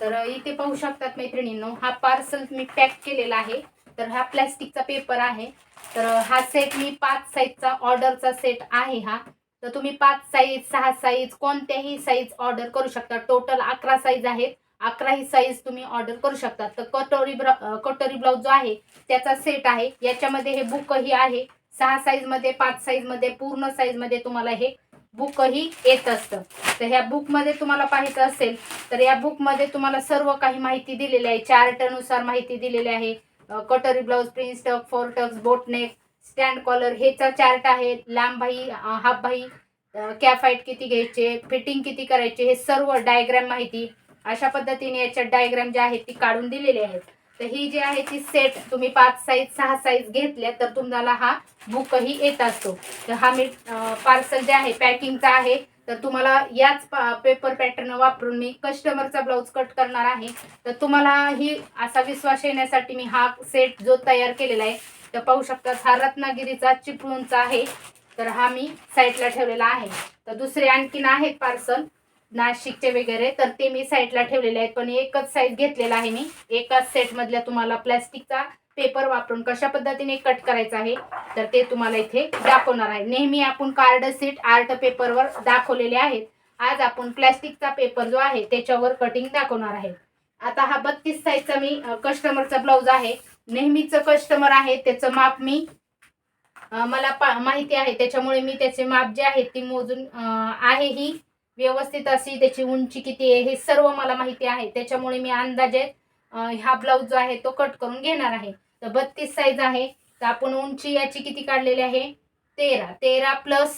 तर इथे पाहू शकतात मैत्रिणींनो हा पार्सल मी पॅक केलेला आहे. तर हा प्लॅस्टिकचा पेपर आहे. तर हा सेट मी पाच साईजचा ऑर्डरचा सेट आहे हा. तर तुम्ही पाच साईज सहा साईज कोणत्याही साईज ऑर्डर करू शकता. टोटल अकरा साईज आहेत. अकराही साईज तुम्ही ऑर्डर करू शकता. तर कटोरी ब्रा कटोरी ब्लाऊज जो आहे त्याचा सेट आहे. याच्यामध्ये हे बुकही आहे. सहा साईजमध्ये पाच साईजमध्ये पूर्ण साईजमध्ये तुम्हाला हे बुकही येत असतं. तर ह्या बुकमध्ये तुम्हाला पाहायचं असेल तर या बुकमध्ये तुम्हाला सर्व काही माहिती दिलेली आहे. चार्टनुसार माहिती दिलेली आहे. Katori blouse prince tuck four tucks boatneck stand collar हेचा chart आहे. लांब हाफबाई कॅफाईट हाफ किती घ्यायचे फिटिंग किती करायचे हे सर्व डायग्राम माहिती अशा पद्धतीने याच्यात डायग्राम जे आहेत ती काढून दिलेली आहेत. तर ही जी आहे ती सेट तुम्ही पाच साईज सहा साईज घेतल्या तर तुम्हाला हा बुकही येत असतो. तर हा मी पार्सल जे आहे पॅकिंगचा आहे तर तुम्हाला याच पेपर पॅटर्न वापरून मी कस्टमरचा ब्लाऊज कट करणार आहे. तर तुम्हाला ही असा विश्वास येण्यासाठी मी हा सेट जो तयार केलेला आहे तर पाहू शकतात हा रत्नागिरीचा चिपळूणचा आहे. तर हा मी साईडला ठेवलेला आहे. तर दुसरे आणखीन आहेत पार्सल नाशिकचे वगैरे तर ते मी साईडला ठेवलेले आहेत. पण एकच साईज घेतलेला आहे मी. एकाच सेटमधल्या तुम्हाला प्लॅस्टिकचा पेपर वापरून कशा पद्धतीने कट करायचा आहे तर ते तुम्हाला इथे दाखवणार आहे. नेहमी आपण कार्ड सीट आर्ट पेपरवर दाखवलेले आहेत. आज आपण प्लॅस्टिकचा पेपर जो आहे त्याच्यावर कटिंग दाखवणार आहे. आता हा बत्तीस साईजचा मी कस्टमरचा ब्लाऊज आहे. नेहमीचं कस्टमर आहे त्याचं माप मी मला पा माहिती आहे. त्याच्यामुळे मी त्याचे माप जे आहे ती मोजून आहे ही. व्यवस्थित अशी त्याची उंची किती आहे हे सर्व मला माहिती आहे. त्याच्यामुळे मी अंदाजे हा ब्लाऊज जो आहे तो कट करून घेणार आहे. तर बत्तीस साईज आहे. तर आपण उंची याची किती काढलेली आहे? तेरा. तेरा प्लस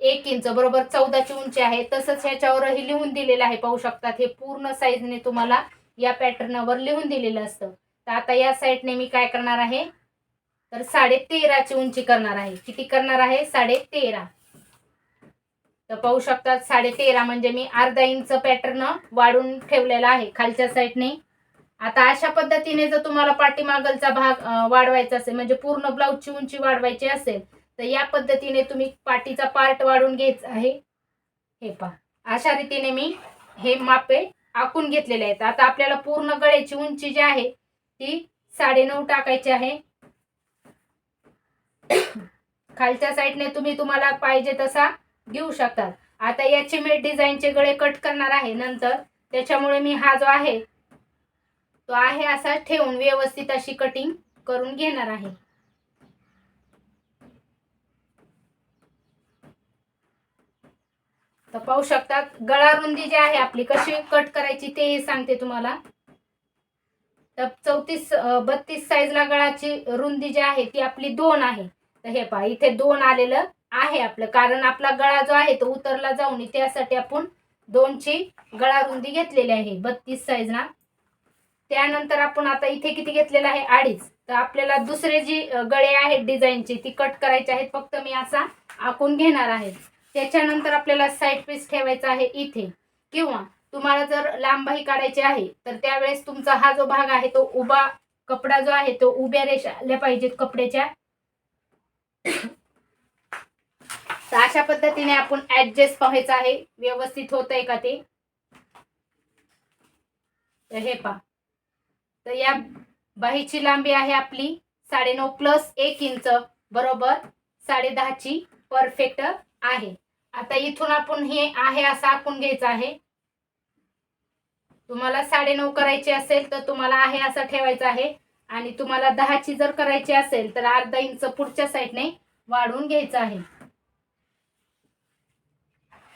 एक इंच बरोबर चौदाची उंची आहे. तसंच ह्याच्यावरही लिहून दिलेलं आहे. पाहू शकतात हे पूर्ण साईजने तुम्हाला या पॅटर्नवर लिहून दिलेलं असतं. तर आता या साईडने मी काय करणार आहे? तर साडे तेराची उंची करणार आहे. किती करणार आहे? साडे तेरा तर पाहू शकतात साडे तेरा म्हणजे मी अर्धा इंच पॅटर्न वाढून ठेवलेला आहे खालच्या साईडने आता अशा पद्धतीने जर तुम्हाला पाठीमागलचा भाग वाढवायचा असेल म्हणजे पूर्ण ब्लाऊजची उंची वाढवायची असेल तर या पद्धतीने तुम्ही पाठीचा पार्ट वाढून घ्यायचा आहे. हे पहा. अशा रीतीने मी हे मापे आखून घेतलेले आहेत. आता आपल्याला पूर्ण गळ्याची उंची जी आहे ती साडेनऊ टाकायची आहे. खालच्या साईडने तुम्ही तुम्हाला पाहिजे तसा घेऊ शकतात. आता याचे मी डिझाईनचे गळे कट करणार आहे नंतर. त्याच्यामुळे मी हा जो आहे तो आहे असा ठेवून व्यवस्थित अशी कटिंग करून घेणार आहे. तर पाहू शकतात गळा रुंदी जी आहे आपली कशी कट करायची ते सांगते तुम्हाला. तर चौतीस बत्तीस साईजला गळाची रुंदी जी आहे ती आपली दोन आहे. तर हे पहा इथे दोन आलेलं आहे आपलं. कारण आपला गळा जो आहे तो उतरला जाऊन नये. त्यासाठी आपण दोनची गळा रुंदी घेतलेली आहे. बत्तीस साईजला त्यानंतर आपण आता इथे किती घेतलेला आहे? अडीच. तर आपल्याला दुसरे जी गळे आहेत डिझाईनची ती कट करायची आहेत. फक्त मी असा आखून घेणार आहे. त्याच्यानंतर आपल्याला साईड पीस ठेवायचा आहे इथे. किंवा तुम्हाला जर लांबाही काढायची आहे तर त्यावेळेस तुमचा हा जो भाग आहे तो उभा कपडा जो आहे तो उभ्या रेषा आल्या पाहिजेत कपड्याच्या. तर अशा पद्धतीने आपण ऍडजस्ट पाहायचं आहे. व्यवस्थित होत आहे का ते? तर हे पहा. तर या बाहीची लांबी आहे आपली साडेनऊ प्लस एक इंच बरोबर साडे दहाची परफेक्ट आहे. आता इथून आपण हे आहे असं आखून घ्यायचं आहे. तुम्हाला साडेनऊ करायची असेल तर तुम्हाला आहे असं ठेवायचं आहे. आणि तुम्हाला दहाची जर करायची असेल तर अर्धा इंच पुढच्या साईडने वाढवून घ्यायचं आहे.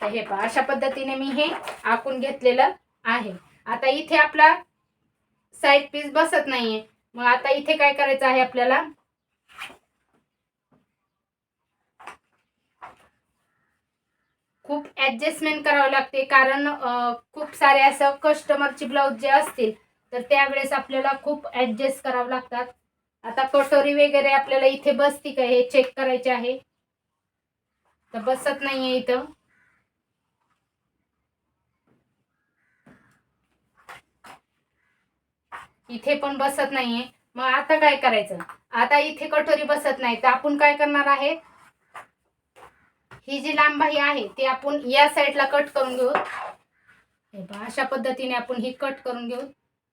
तर हे पहा अशा पद्धतीने मी हे आखून घेतलेलं आहे. आता इथे आपला साईड पीस बसत नाहीये. मग आता इथे काय करायचं आहे आपल्याला? खूप ॲडजस्टमेंट करावं लागते कारण खूप सारे असं कस्टमरची ब्लाऊज जे असतील तर त्यावेळेस आपल्याला खूप ॲडजस्ट करावं लागतात. आता कटोरी वगैरे आपल्याला इथे बसती का? हे चेक करायचे आहे. तर बसत नाहीये इथं. इथे पण बसत नाहीये. मग आता काय करायचं? आता इथे कटोरी बसत नाही तर आपण काय करणार आहे? ही जी लांबाही आहे ती आपण या साईडला कट करून घेऊ. हे अशा पद्धतीने आपण ही कट करून घेऊ.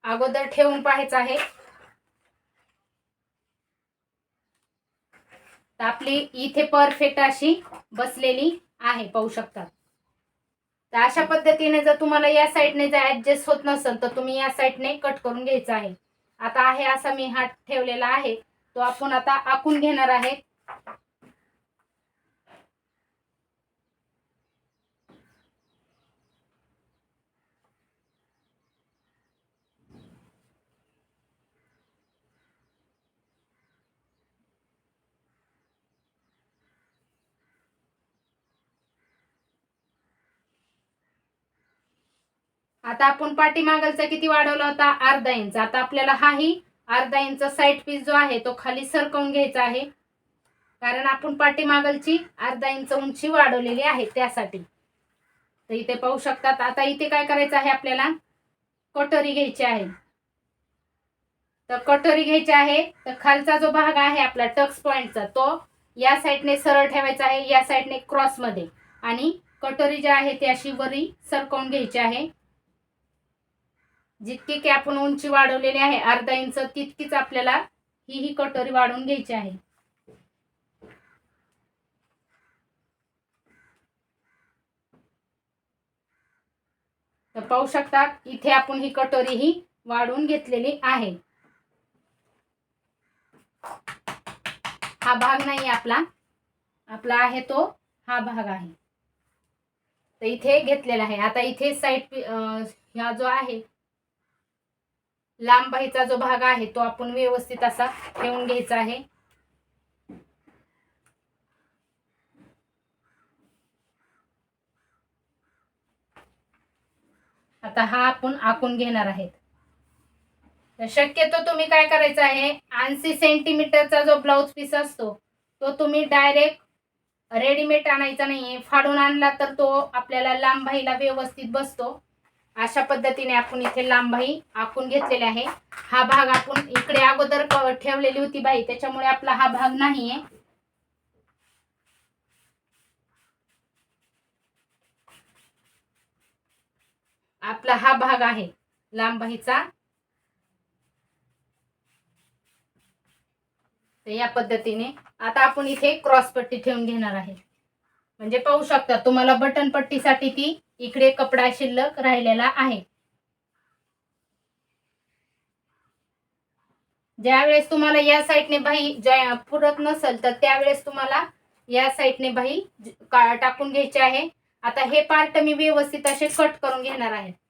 अगोदर ठेवून पाहायचं आहे. तर आपली इथे परफेक्ट अशी बसलेली आहे पाहू शकतात तर अशा पद्धतीने जर तुम्हाला या साईडने जर ऍडजस्ट होत नसेल तर तुम्ही या साईडने कट करून घ्यायचा आहे. आता आहे असा मी हा ठेवलेला आहे. तो आपण आता आखून घेणार आहे. आता आपण पाठीमागलचा किती वाढवला होता? अर्धा इंच. आता आपल्याला हाही अर्धा इंच साईड पीस जो आहे तो खाली सरकवून घ्यायचा आहे. कारण आपण पाठीमागलची अर्धा इंच उंची वाढवलेली आहे त्यासाठी. तर इथे पाहू शकतात आता इथे काय करायचं आहे आपल्याला? कटोरी घ्यायची आहे. तर कटोरी घ्यायची आहे तर खालचा जो भाग आहे आपला टक्स पॉइंटचा तो या साईडने सरळ ठेवायचा आहे या साईडने क्रॉसमध्ये आणि कटोरी जी आहे ती अशी वरी सरकवून घ्यायची आहे. जितकी की आपण उंची वाढवलेली आहे अर्धा इंच तितकीच आपल्याला ही ही कटोरी वाढवून घ्यायची आहे. तर पाहू शकता इथे आपण ही कटोरी ही वाढवून घेतलेली आहे. हा भाग नाही आपला. आपला आहे तो हा भाग आहे. तर इथे घेतलेला आहे. आता इथे साईड ह्या जो आहे लांबाईचा जो भाग आहे तो आपण व्यवस्थित असा ठेवून घ्यायचा आहे. आता हा आपण आखून घेणार आहेत. तर शक्यतो तुम्ही काय करायचं आहे ऐंशी सेंटीमीटरचा जो ब्लाऊज पीस असतो तो तुम्ही डायरेक्ट रेडीमेड आणायचा नाहीये. फाडून आणला तर तो आपल्याला लांबाईला व्यवस्थित बसतो. अशा पद्धतीने आपण इथे लांबाई आखून घेतलेले आहे. हा भाग आपण इकडे अगोदर ठेवलेली होती बाई त्याच्यामुळे आपला हा भाग नाहीये. आपला हा भाग आहे लांबाईचा. या पद्धतीने आता आपण इथे क्रॉस पट्टी ठेवून घेणार आहे. म्हणजे पाहू शकता तुम्हाला बटन पट्टीसाठी ती इकडे कपडा शिल्लक राहिलेला आहे. ज्यावेळेस तुम्हाला या साईडने बाही ज्या पुरत नसेल तर त्यावेळेस तुम्हाला या साईडने बाही का- टाकून घ्यायची आहे. आता हे पार्ट मी व्यवस्थित असे कट करून घेणार आहे.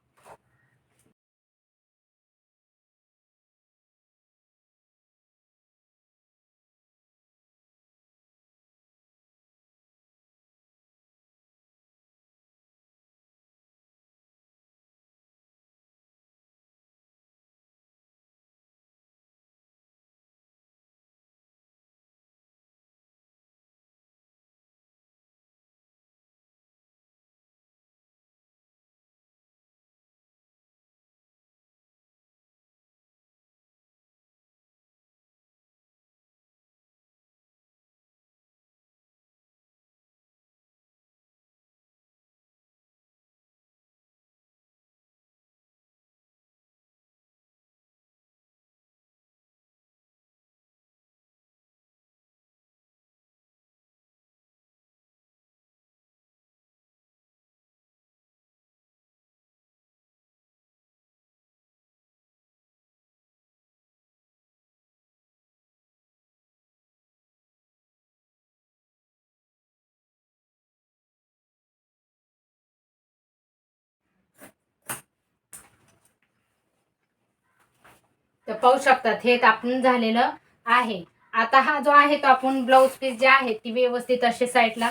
तर पाहू शकतात हे आपण झालेलं आहे. आता हा जो आहे तो आपण ब्लाऊज पीस जे आहे ती व्यवस्थित असे साईडला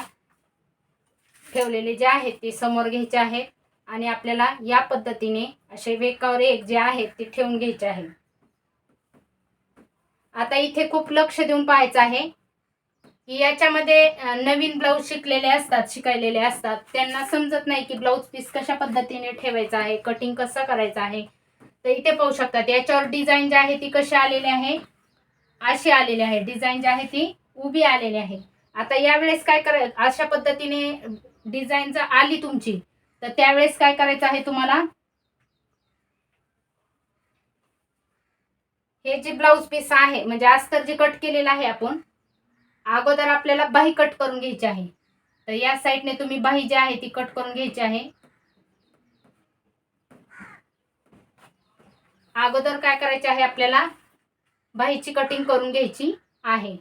ठेवलेले जे आहेत ते समोर घ्यायचे आहे आणि आपल्याला या पद्धतीने असे वेकावर एक जे आहेत ते ठेवून घ्यायचे आहे. आता इथे खूप लक्ष देऊन पाहायचं आहे की याच्यामध्ये नवीन ब्लाऊज शिकलेले असतात शिकायलेले असतात. त्यांना समजत नाही की ब्लाऊज पीस कशा पद्धतीने ठेवायचा आहे कटिंग कसं करायचं आहे. तर इथे पाहू शकतात याच्यावर डिझाईन जी आहे ती कशी आलेली आहे? अशी आलेली आहे. डिझाईन जी आहे ती उभी आलेली आहे. आता यावेळेस काय कराय अशा पद्धतीने डिझाईन जर आली तुमची तर त्यावेळेस काय करायचं आहे तुम्हाला? हे जे ब्लाऊज पीस आहे म्हणजे अस्तर जे कट केलेलं आहे आपण अगोदर आपल्याला बाही कट करून घ्यायची आहे. तर या साईडने तुम्ही बाही जी आहे ती कट करून घ्यायची आहे. अगोदर काय करायचे आहे आपल्याला? बाहीची कटिंग करून घ्यायची आहे.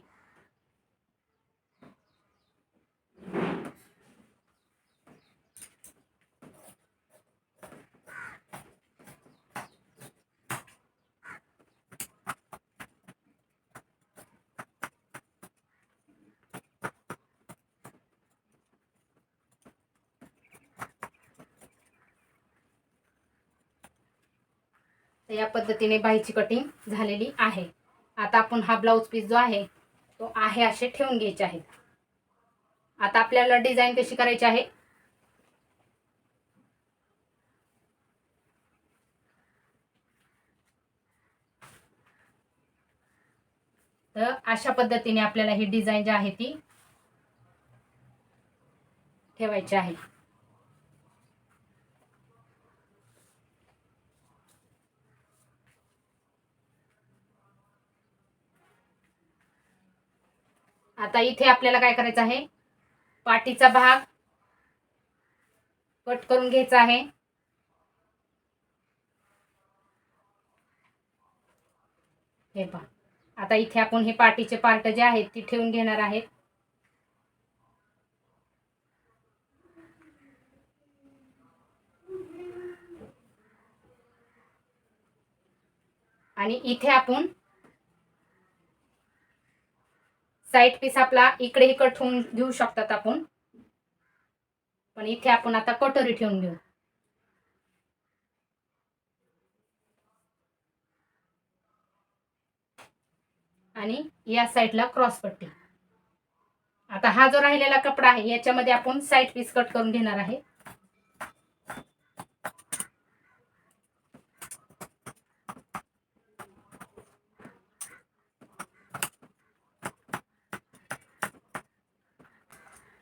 या पद्धतीने बाहीची कटिंग झालेली आहे. आता आपण हा ब्लाऊज पीस जो आहे तो आहे असे ठेवून घ्यायचे आहेत. आता आपल्याला डिझाईन कशी करायची आहे? तर अशा पद्धतीने आपल्याला ही डिझाईन जी आहे ती ठेवायची आहे. आता इथे आपल्याला काय करायचं आहे? पाठीचा भाग कट करून घ्यायचा आहे. हे पहा. आता इथे आपण हे पाठीचे पार्ट जे आहेत ती ठेवून घेणार आहेत. आणि इथे आपण साईड पीस आपला इकडेही कट होऊन घेऊ शकतात आपण. पण इथे आपण आता कटोरी ठेवून घेऊ. आणि या साईडला क्रॉस पट्टी. आता हा जो राहिलेला कपडा आहे याच्यामध्ये आपण साईड पीस कट करून घेणार आहे.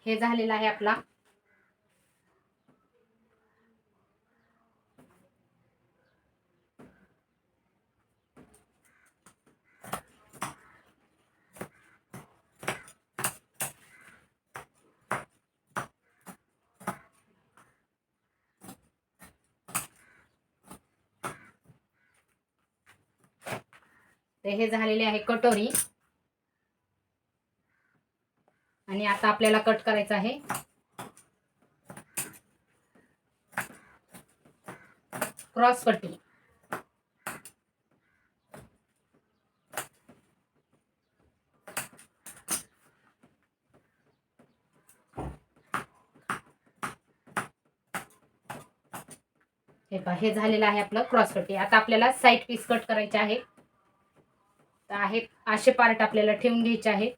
हे झालेलं आहे आपला. तर हे झालेले आहे कटोरी. आणि आता आपल्याला कट करायचं आहे. क्रॉस पट्टी हे पहा हे झालेलं आहे आपलं क्रॉस पट्टी आता आपल्याला साईड पीस कट करायचे आहे तर आहे असे पार्ट आपल्याला ठेवून घ्यायचे आहेत.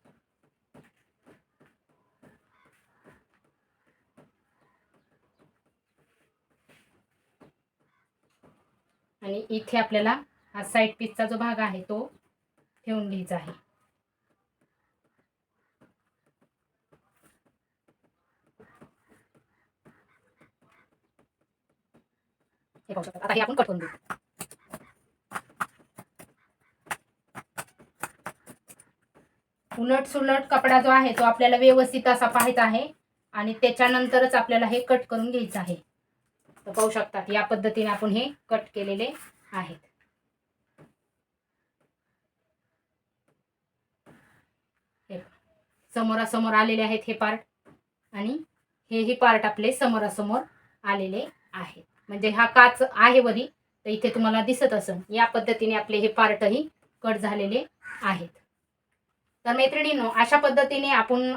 आणि इथे आपल्याला हा साईड पीसचा जो भाग आहे तो ठेवून घ्यायचा आहे. हे पाहू आता हे आपण कट करून देऊ. उलट सुलट कपडा जो आहे तो आपल्याला व्यवस्थित असा पाहायचा आहे आणि त्याच्यानंतरच आपल्याला हे कट करून घ्यायचं आहे. तर पाहू शकतात या पद्धतीने आपण हे कट केलेले आहेत. हे समोरासमोर आलेले आहेत हे पार्ट आणि हेही पार्ट आपले समोरासमोर आलेले आहेत. म्हणजे हा काच आहे वरी तर इथे तुम्हाला दिसत असेल या पद्धतीने आपले हे पार्टही कट झालेले आहेत. तर मैत्रिणींनो अशा पद्धतीने आपण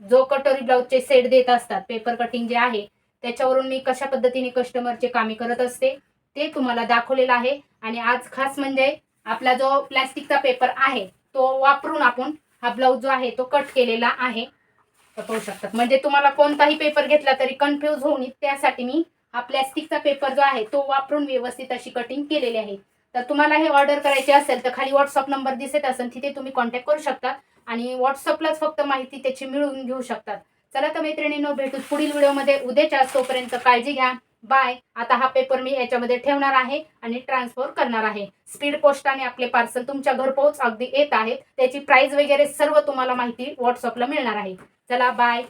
जो कटोरी ब्लाऊजचे सेट देत असतात पेपर कटिंग जे आहे त्याच्यावरून मी कशा पद्धतीने कस्टमरचे कामे करत असते ते तुम्हाला दाखवलेलं आहे. आणि आज खास म्हणजे आपला जो प्लॅस्टिकचा पेपर आहे तो वापरून आपण हा ब्लाऊज जो आहे तो कट केलेला आहे. पाहू शकतात. म्हणजे तुम्हाला कोणताही पेपर घेतला तरी कन्फ्यूज होऊ नये. त्यासाठी मी हा प्लॅस्टिकचा पेपर जो आहे तो वापरून व्यवस्थित अशी कटिंग केलेली आहे. तर तुम्हाला हे ऑर्डर करायचे असेल तर खाली व्हॉट्सअप नंबर दिसत असेल तिथे तुम्ही कॉन्टॅक्ट करू शकता. आणि व्हॉट्सअपलाच फक्त माहिती त्याची मिळवून घेऊ शकतात. चला तर मैत्रिणींनो भेटू पुढील व्हिडिओमध्ये उद्याच्या तोपर्यंत काळजी घ्या. बाय आता हा पेपर मी याच्यामध्ये ठेवणार आहे आणि ट्रान्सफर करणार आहे. स्पीड पोस्टाने आपले पार्सल तुमच्या घरपोच अगदी येत आहेत. त्याची प्राइस वगैरे सर्व तुम्हाला माहिती व्हॉट्सअपला मिळणार आहे. चला बाय